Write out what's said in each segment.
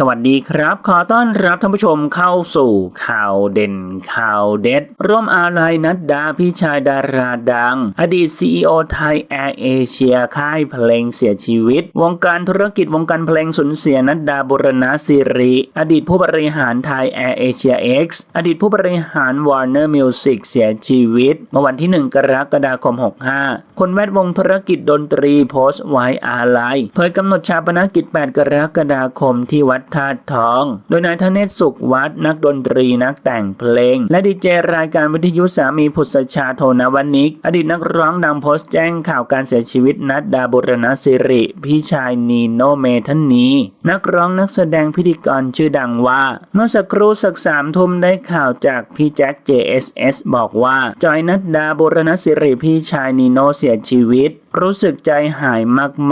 สวัสดีครับ ขอต้อนรับท่านผู้ชมเข้าสู่ข่าวเด่นข่าวเด็ด ร่วมอาลัยนัดดาพี่ชายดาราดัง อดีต CEO ไทยแอร์เอเชียค่ายเพลงเสียชีวิต วงการธุรกิจวงการเพลงสูญเสียนัดดาบุรณะสิริ อดีตผู้บริหารไทยแอร์เอเชีย X อดีตผู้บริหาร Warner Music เสียชีวิตเมื่อวันที่ 1 กรกฎาคม 65 คนแวดวงธุรกิจดนตรีโพสต์ไว้อาลัยเผยกำหนดชาปนกิจ 8 กรกฎาคมที่วัดธาตุทอง โดยนายธเนศสุขวัดนักดนตรีนักแต่งเพลง และดีเจรายการวิทยุสามีพุทธชาโทนวนิก อดีตนักร้องดังโพสต์แจ้งข่าวการเสียชีวิตนัดดาบุรณสิริ พี่ชายนีโนเมทันนีนักร้องนักแสดงพิธีกรชื่อดังว่า เมื่อสักครู่สักสามทุ่มได้ข่าวจากพี่แจ็ค JSS บอกว่า จอยนัดดาบุรณสิริพี่ชายนีโนเสียชีวิตรู้สึกใจหาย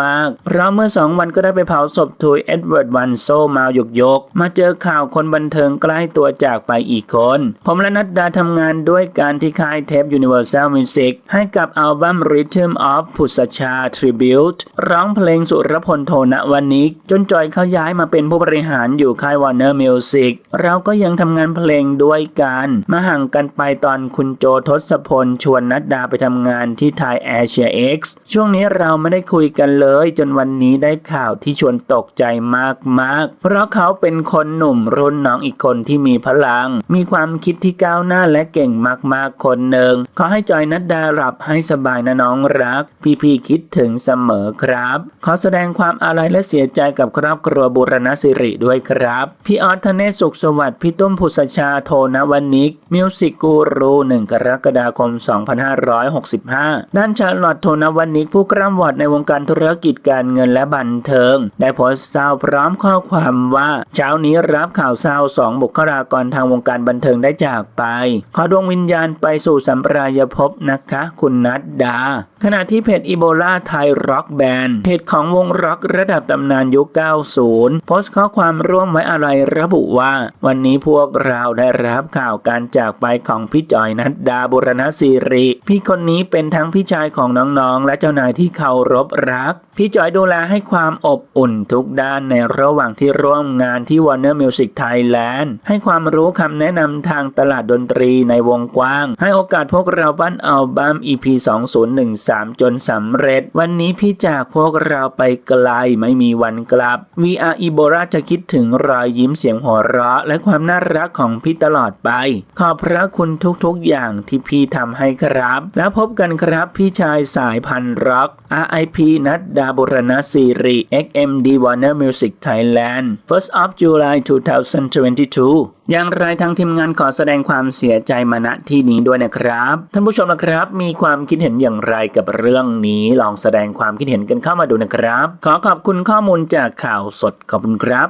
มากๆ เพราะเมื่อสองวันก็ได้ไปเผาศพทุยเอ็ดเวิร์ดวันโซมาหยกยก มาเจอข่าวคนบันเทิงใกล้ตัวจากไปอีกคน ผมและนัดดาทำงานด้วยการที่ค่ายเทป Universal Music ให้กับอัลบั้ม Rhythm of พุทธชา Tribute ร้องเพลงสุรพลโทนวันนิก จนจอยเขาย้ายมาเป็นผู้บริหารอยู่ค่าย Warner Music เราก็ยังทำงานเพลงด้วยกัน มาห่างกันไปตอนคุณโจทศพลชวนนัดดาไปทำงานที่ไทยแอเชีย X ช่วงนี้เราไม่ได้คุยกันเลย จนวันนี้ได้ข่าวที่ชวนตกใจมากๆ เพราะเขาเป็นคนหนุ่มรุ่นน้องอีกคนที่มีพลัง มีความคิดที่ก้าวหน้าและเก่งมากๆคนหนึ่งขอให้จอยนัดดาหลับให้สบายนะน้องรัก พี่ๆคิดถึงเสมอครับ ขอแสดงความอาลัยและเสียใจกับครอบครัวบุรณสิริด้วยครับ พี่ออสธเนศสุขสวัสดิ์พี่ตุ้มพุทธชาโทนวันิกมิวสิกกูรู1กรกฎาคม 2565 ด้านชาลอตโทนวันิกผู้กร่ำวอดในวงการธุรกิจการเงินและบันเทิง ได้โพสต์เศร้าพร้อมข้อความว่า เช้านี้รับข่าวเศร้าสองบุคลากรทางวงการบันเทิงได้จากไป ขอดวงวิญญาณไปสู่สัมปรายภพนะคะ คุณนัดดาขณะที่เพจอีโบลาไทยร็อกแบนด์เพจของวงร็อกระดับตำนานยุค 90 โพสต์ข้อความร่วมไว้อะไรระบุว่า วันนี้พวกเราได้รับข่าวการจากไปของพี่จอยนัดดาบุรณศิริ พี่คนนี้เป็นทั้งพี่ชายของน้องๆ และเจ้านายที่เคารพรัก พี่จอยดูแลให้ความอบอุ่นทุกด้านในระหว่างที่ร่วมงานที่ Warner Music Thailand ให้ความรู้คำแนะนำทางตลาดดนตรีในวงกว้าง ให้โอกาสพวกเราปั้นอัลบั้ม EP 3 จนสำเร็จ วันนี้พี่จากพวกเราไปไกลไม่มีวันกลับ VR e b o r a จะคิดถึงรอยยิ้มเสียงหัวเราะ และความน่ารักของพี่ตลอดไป ขอบพระคุณทุกๆอย่างที่พี่ทำให้ครับ แล้วพบกันครับพี่ชายสายพันธุ์ร็อก RIP นัดดาบุรณศิริ XMD Warner Music Thailand 1st of July 2022 อย่างไรทางทีมงานขอแสดงความเสียใจมาณที่นี้ด้วยนะครับ ท่านผู้ชมนะครับ มีความคิดเห็นอย่างไรกับเรื่องนี้ลองแสดงความคิดเห็นกันเข้ามาดูนะครับ ขอขอบคุณข้อมูลจากข่าวสดขอบคุณครับ